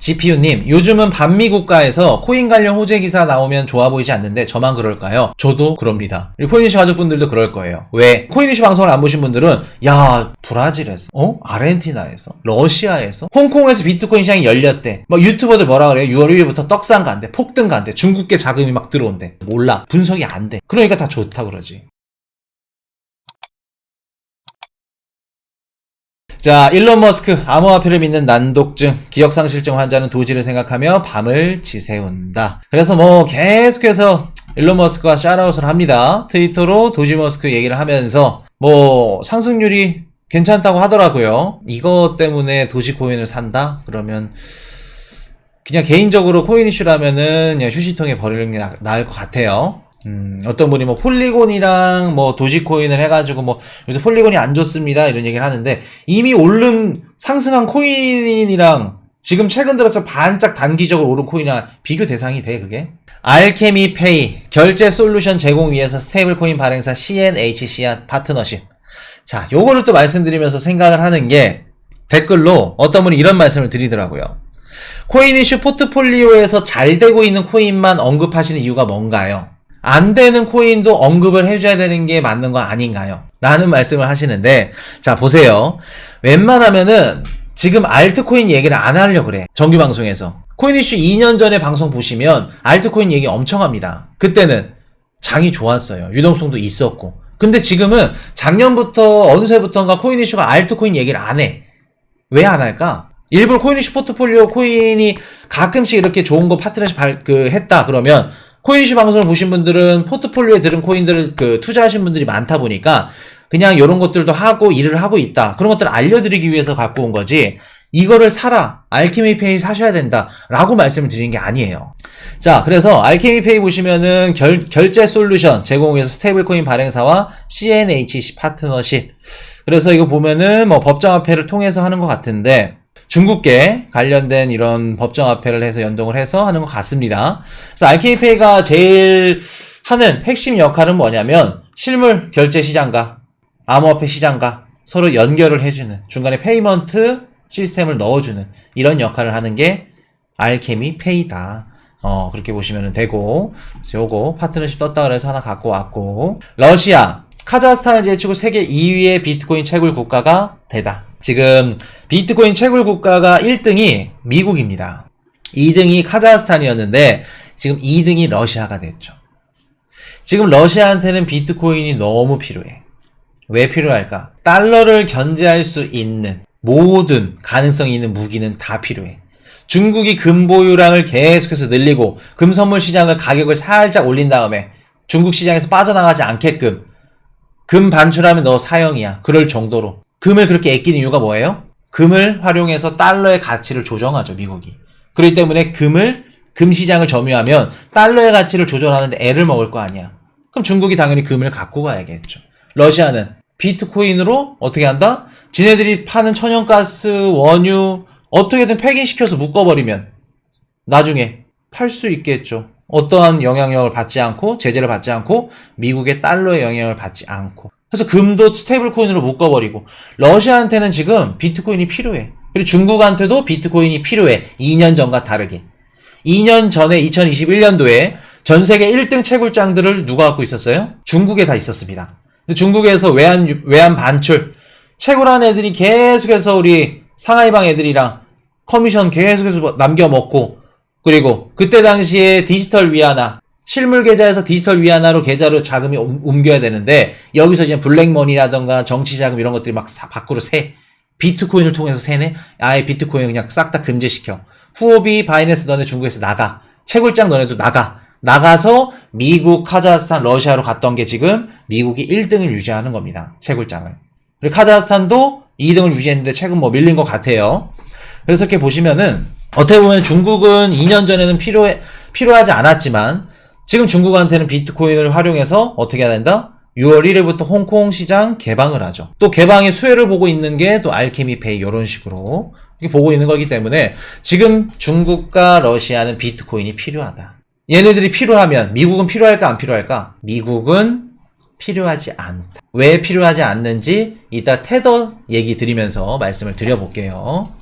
GPU님, 요즘은 반미 국가에서 코인 관련 호재 기사 나오면 좋아 보이지 않는데 저만 그럴까요? 저도 그럽니다. 코인이슈 가족분들도 그럴 거예요. 왜? 코인이슈 방송을 안 보신 분들은 야 브라질에서, 어? 아르헨티나에서, 러시아에서, 홍콩에서 비트코인 시장이 열렸대. 막 유튜버들 뭐라 그래요? 6월 1일부터 떡상 간대, 폭등 간대, 중국계 자금이 막 들어온대. 몰라. 분석이 안 돼. 그러니까 다 좋다 그러지. 자, 일론 머스크, 암호화폐를 믿는 난독증, 기억상실증 환자는 도지를 생각하며 밤을 지새운다. 그래서 뭐 계속해서 일론 머스크가 샤라웃을 합니다. 트위터로 도지 머스크 얘기를 하면서 뭐 상승률이 괜찮다고 하더라고요. 이거 때문에 도지 코인을 산다? 그러면 그냥 개인적으로 코인 이슈라면은 그냥 휴지통에 버리는 게 나, 나을 것 같아요. 음, 어떤 분이 뭐 폴리곤이랑 뭐 도지코인을 해가지고 뭐 요새 폴리곤이 안 좋습니다 이런 얘기를 하는데 이미 오른 상승한 코인이랑 지금 최근 들어서 반짝 단기적으로 오른 코인이랑 비교 대상이 돼 그게? 알케미 페이 결제 솔루션 제공 위해서 스테이블 코인 발행사 CNHC와 파트너십. 자, 요거를 또 말씀드리면서 생각을 하는 게 댓글로 어떤 분이 이런 말씀을 드리더라고요. 코인 이슈 포트폴리오에서 잘 되고 있는 코인만 언급하시는 이유가 뭔가요? 안 되는 코인도 언급을 해줘야 되는 게 맞는 거 아닌가요? 라는 말씀을 하시는데, 자, 보세요. 웬만하면은 지금 알트코인 얘기를 안 하려고 그래. 정규 방송에서. 코인 이슈 2년 전에 방송 보시면 알트코인 얘기 엄청 합니다. 그때는 장이 좋았어요. 유동성도 있었고. 근데 지금은 작년부터 어느 새부터인가 코인 이슈가 알트코인 얘기를 안 해. 왜 안 할까? 일부러 코인 이슈 포트폴리오 코인이 가끔씩 이렇게 좋은 거 파트너십 발, 그, 했다 그러면 코인 이슈 방송을 보신 분들은 포트폴리오에 들은 코인들을 그 투자하신 분들이 많다 보니까 그냥 이런 것들도 하고 일을 하고 있다. 그런 것들을 알려드리기 위해서 갖고 온 거지. 이거를 사라. 알케미 페이 사셔야 된다. 라고 말씀을 드리는 게 아니에요. 자, 그래서 알케미 페이 보시면은 결, 결제 솔루션 제공해서 스테이블 코인 발행사와 CNHC 파트너십. 그래서 이거 보면은 뭐 법정 화폐를 통해서 하는 것 같은데 중국계 관련된 이런 법정 화폐를 해서 연동을 해서 하는 것 같습니다. 그래서 RK페이가 제일 하는 핵심 역할은 뭐냐면 실물 결제 시장과 암호화폐 시장과 서로 연결을 해주는 중간에 페이먼트 시스템을 넣어주는 이런 역할을 하는 게 알케미 페이다. 어, 그렇게 보시면 되고. 그래서 요거 파트너십 떴다 그래서 하나 갖고 왔고. 러시아, 카자흐스탄을 제치고 세계 2위의 비트코인 채굴 국가가 되다. 지금 비트코인 채굴 국가가 1등이 미국입니다. 2등이 카자흐스탄이었는데 지금 2등이 러시아가 됐죠. 지금 러시아한테는 비트코인이 너무 필요해. 왜 필요할까? 달러를 견제할 수 있는 모든 가능성이 있는 무기는 다 필요해. 중국이 금 보유량을 계속해서 늘리고 금 선물 시장을 가격을 살짝 올린 다음에 중국 시장에서 빠져나가지 않게끔 금 반출하면 너 사형이야. 그럴 정도로. 금을 그렇게 아끼는 이유가 뭐예요? 금을 활용해서 달러의 가치를 조정하죠, 미국이. 그렇기 때문에 금을, 금 시장을 점유하면 달러의 가치를 조절하는데 애를 먹을 거 아니야. 그럼 중국이 당연히 금을 갖고 가야겠죠. 러시아는 비트코인으로 어떻게 한다? 지네들이 파는 천연가스, 원유, 어떻게든 폐기시켜서 묶어버리면 나중에 팔 수 있겠죠. 어떠한 영향력을 받지 않고, 제재를 받지 않고, 미국의 달러의 영향을 받지 않고. 그래서 금도 스테이블 코인으로 묶어버리고, 러시아한테는 지금 비트코인이 필요해. 그리고 중국한테도 비트코인이 필요해. 2년 전과 다르게. 2년 전에 2021년도에 전 세계 1등 채굴장들을 누가 갖고 있었어요? 중국에 다 있었습니다. 중국에서 외환, 외환 반출, 채굴한 애들이 계속해서 우리 상하이방 애들이랑 커미션 계속해서 남겨 먹고, 그리고 그때 당시에 디지털 위안화, 실물 계좌에서 디지털 위안화로 계좌로 자금이 옮- 옮겨야 되는데, 여기서 이제 블랙머니라던가 정치 자금 이런 것들이 막 사- 밖으로 새. 비트코인을 통해서 세네? 아예 비트코인 그냥 싹 다 금지시켜. 후오비, 바이낸스 너네 중국에서 나가. 채굴장 너네도 나가. 나가서 미국, 카자흐스탄, 러시아로 갔던 게 지금 미국이 1등을 유지하는 겁니다. 채굴장을. 그리고 카자흐스탄도 2등을 유지했는데 최근 뭐 밀린 것 같아요. 그래서 이렇게 보시면은 어떻게 보면 중국은 2년 전에는 필요해, 필요하지 않았지만 지금 중국한테는 비트코인을 활용해서 어떻게 해야 된다? 6월 1일부터 홍콩 시장 개방을 하죠. 또 개방의 수혜를 보고 있는 게 또 알케미페이 이런 식으로 보고 있는 거기 때문에 지금 중국과 러시아는 비트코인이 필요하다. 얘네들이 필요하면 미국은 필요할까 안 필요할까? 미국은 필요하지 않다. 왜 필요하지 않는지 이따 테더 얘기 드리면서 말씀을 드려볼게요.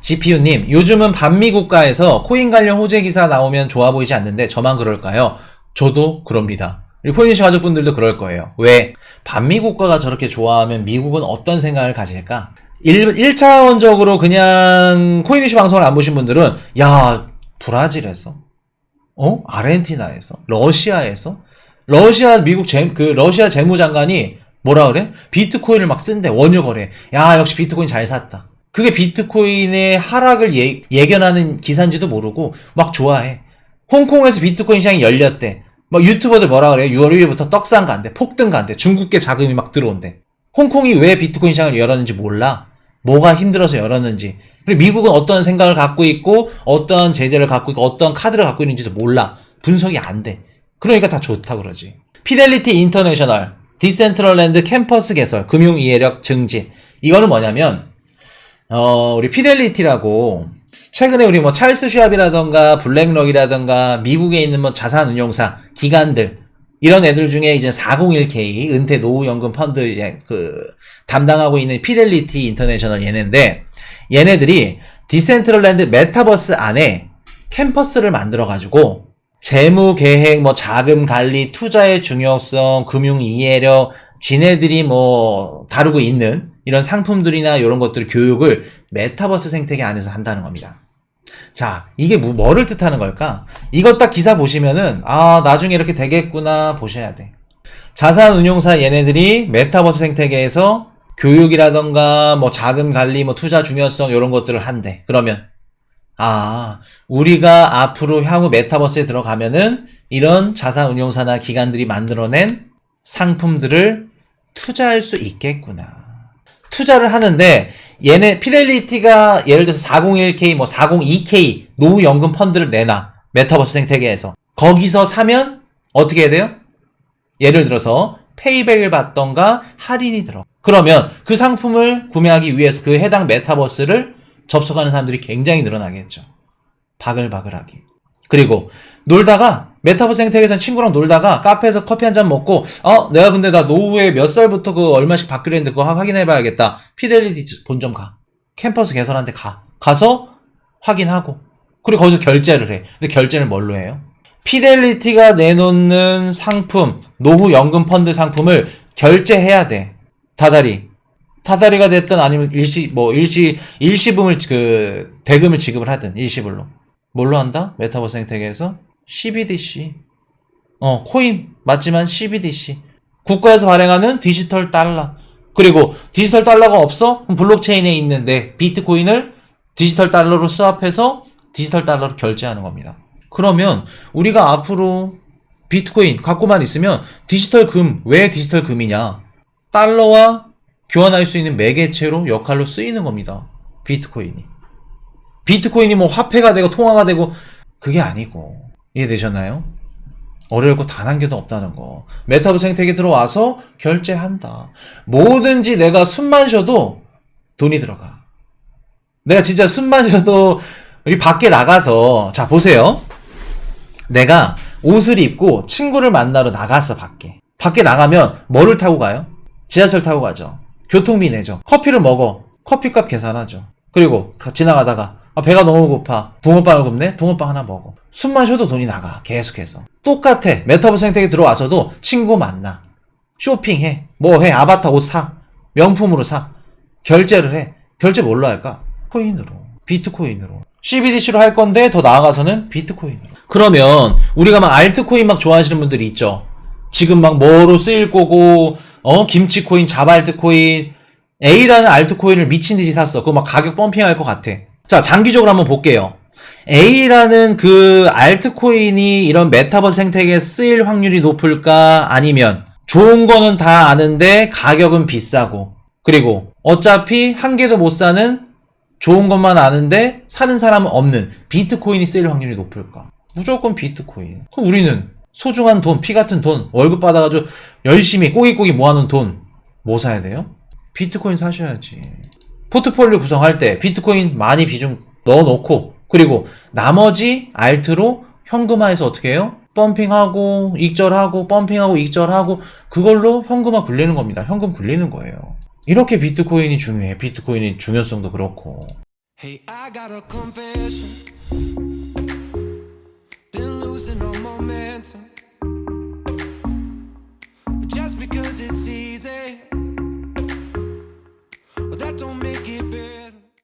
GPU님, 요즘은 반미 국가에서 코인 관련 호재 기사 나오면 좋아 보이지 않는데 저만 그럴까요? 저도 그럽니다. 코인시 가족분들도 그럴 거예요. 왜? 반미 국가가 저렇게 좋아하면 미국은 어떤 생각을 가질까? 1, 1차원적으로 그냥 코인이슈 방송을 안 보신 분들은, 야, 브라질에서, 어? 아르헨티나에서, 러시아에서, 러시아, 미국 재, 그, 러시아 재무장관이 뭐라 그래? 비트코인을 막 쓴대, 원유 거래. 야, 역시 비트코인 잘 샀다. 그게 비트코인의 하락을 예, 예견하는 기사인지도 모르고 막 좋아해. 홍콩에서 비트코인 시장이 열렸대. 막 유튜버들 뭐라 그래요? 6월 1일부터 떡상 간대, 폭등 간대, 중국계 자금이 막 들어온대. 홍콩이 왜 비트코인 시장을 열었는지 몰라. 뭐가 힘들어서 열었는지. 그리고 미국은 어떤 생각을 갖고 있고, 어떤 제재를 갖고 있고, 어떤 카드를 갖고 있는지도 몰라. 분석이 안 돼. 그러니까 다 좋다 그러지. 피델리티 인터내셔널, 디센트럴랜드 캠퍼스 개설, 금융 이해력 증진. 이거는 뭐냐면, 어, 우리 피델리티라고 최근에 우리 뭐 찰스 슈압이라던가 블랙럭이라던가 미국에 있는 뭐 자산운용사 기관들 이런 애들 중에 이제 401k 은퇴 노후연금 펀드 이제 그 담당하고 있는 피델리티 인터내셔널 얘네인데 얘네들이 디센트럴랜드 메타버스 안에 캠퍼스를 만들어 가지고 재무 계획, 뭐 자금 관리, 투자의 중요성, 금융 이해력, 지네들이 뭐 다루고 있는 이런 상품들이나 이런 것들 교육을 메타버스 생태계 안에서 한다는 겁니다. 자, 이게 뭐, 뭐를 뜻하는 걸까? 이것 딱 기사 보시면은, 아, 나중에 이렇게 되겠구나 보셔야 돼. 자산운용사 얘네들이 메타버스 생태계에서 교육이라던가 뭐 자금 관리, 뭐 투자 중요성 이런 것들을 한대. 그러면 아, 우리가 앞으로 향후 메타버스에 들어가면은 이런 자산운용사나 기관들이 만들어낸 상품들을 투자할 수 있겠구나. 투자를 하는데 얘네 피델리티가 예를 들어서 401k 뭐 402k 노후 연금 펀드를 내놔. 메타버스 생태계에서. 거기서 사면 어떻게 해야 돼요? 예를 들어서 페이백을 받던가 할인이 들어. 그러면 그 상품을 구매하기 위해서 그 해당 메타버스를 접속하는 사람들이 굉장히 늘어나겠죠. 바글바글하게. 그리고 놀다가 메타버스 생태계에서 친구랑 놀다가 카페에서 커피 한 잔 먹고 어 내가 근데 나 노후에 몇 살부터 그 얼마씩 받기로 했는데 그거 확인해 봐야겠다. 피델리티 본점 가. 캠퍼스 개설한테 가. 가서 확인하고. 그리고 거기서 결제를 해. 근데 결제는 뭘로 해요? 피델리티가 내놓는 상품 노후 연금 펀드 상품을 결제해야 돼. 다달이. 다달이가 됐든 아니면 일시 뭐 일시 일시금을 그 대금을 지급을 하든 일시불로. 뭘로 한다? 메타버스 생태계에서 CBDC. 어, 코인 맞지만 CBDC. 국가에서 발행하는 디지털 달러. 그리고 디지털 달러가 없어? 블록체인에 있는데 비트코인을 디지털 달러로 수합해서 디지털 달러로 결제하는 겁니다. 그러면 우리가 앞으로 비트코인 갖고만 있으면 디지털 금, 왜 디지털 금이냐? 달러와 교환할 수 있는 매개체로 역할로 쓰이는 겁니다. 비트코인이. 비트코인이 뭐 화폐가 되고 통화가 되고 그게 아니고 이해되셨나요? 어려울 거 단 한 개도 없다는 거. 메타버스 생태계 들어와서 결제한다. 뭐든지 내가 숨만 쉬어도 돈이 들어가. 내가 진짜 숨만 쉬어도 우리 밖에 나가서 자 보세요. 내가 옷을 입고 친구를 만나러 나갔어 밖에. 밖에 나가면 뭐를 타고 가요? 지하철 타고 가죠. 교통비 내죠. 커피를 먹어. 커피값 계산하죠. 그리고 가- 지나가다가 아, 배가 너무 고파. 붕어빵을 굽네? 붕어빵 하나 먹어. 숨만 쉬어도 돈이 나가. 계속해서. 똑같아. 메타버스 생태계 들어와서도 친구 만나. 쇼핑해. 뭐 해? 아바타 옷 사. 명품으로 사. 결제를 해. 결제 뭘로 할까? 코인으로. 비트코인으로. CBDC로 할 건데 더 나아가서는 비트코인으로. 그러면 우리가 막 알트코인 막 좋아하시는 분들이 있죠. 지금 막 뭐로 쓰일 거고 어 김치코인, 자발트코인, A라는 알트코인을 미친 듯이 샀어. 그거 막 가격 펌핑할 것 같아. 자, 장기적으로 한번 볼게요. A라는 그 알트코인이 이런 메타버스 생태계에 쓰일 확률이 높을까? 아니면 좋은 거는 다 아는데 가격은 비싸고 그리고 어차피 한 개도 못 사는 좋은 것만 아는데 사는 사람은 없는 비트코인이 쓰일 확률이 높을까? 무조건 비트코인. 그럼 우리는 소중한 돈, 피 같은 돈, 월급 받아가지고 열심히 꼬기꼬기 모아놓은 돈, 뭐 사야 돼요? 비트코인 사셔야지. 포트폴리오 구성할 때 비트코인 많이 비중 넣어놓고, 그리고 나머지 알트로 현금화해서 어떻게 해요? 펌핑하고, 익절하고, 펌핑하고, 익절하고, 그걸로 현금화 굴리는 겁니다. 현금 굴리는 거예요. 이렇게 비트코인이 중요해. 비트코인의 중요성도 그렇고. Hey. Just because it's easy, that don't make it better.